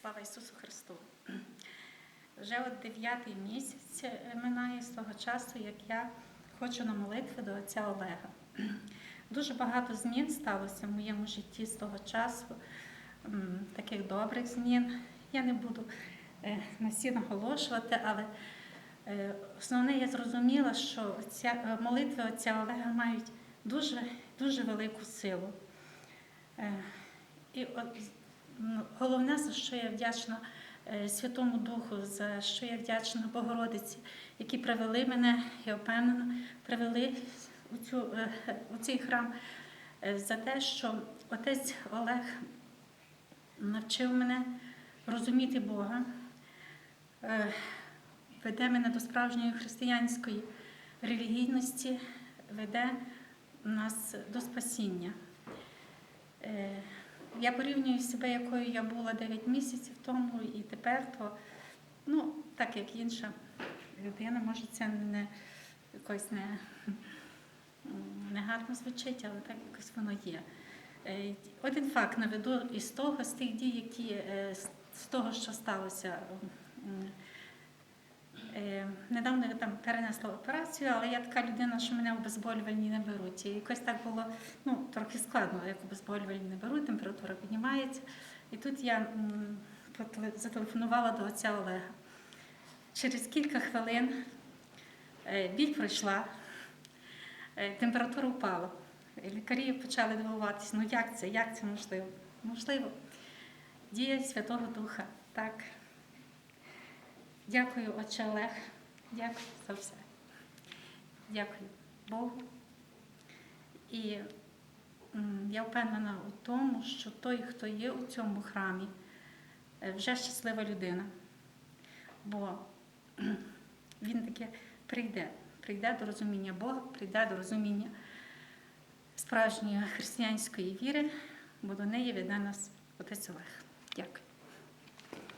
Слава Ісусу Христу! Вже от дев'ятий місяць е, минає з того часу, як я хочу на молитви до отця Олега. Дуже багато змін сталося в моєму житті з того часу, таких добрих змін. Я не буду е, на всі наголошувати, але е, основне я зрозуміла, що ця, молитви отця Олега мають дуже, дуже велику силу. І от, головне, за що я вдячна е, Святому Духу, за що я вдячна Богородиці, які привели мене, я впевнена, привели у, цю, е, у цей храм е, за те, що отець Олег навчив мене розуміти Бога, е, веде мене до справжньої християнської релігійності, веде нас до спасіння. Я порівнюю себе, якою я була 9 місяців тому і тепер, то ну, так як інша людина, може це не якось не, не гарно звучить, але так якось воно є. Е, Один факт наведу із того, з тих дій, які е, з того, що сталося. Е, Недавно я там перенесла операцію, але я така людина, що мене обезболювальні не беруть. І якось так було ну, трохи складно, як обезболювальні не беруть, температура піднімається. І тут я зателефонувала до отця Олега. Через кілька хвилин е, біль пройшла, е, температура впала. Лікарі почали дивуватися, ну як це, як це можливо? Можливо, дія Святого Духа. Так. Дякую, отче Олег. Дякую за все. Дякую Богу. І я впевнена у тому, що той, хто є у цьому храмі, е, вже щаслива людина. Бо він таки прийде, прийде до розуміння Бога, прийде до розуміння справжньої християнської віри, бо до неї веде нас отець Олег. Дякую.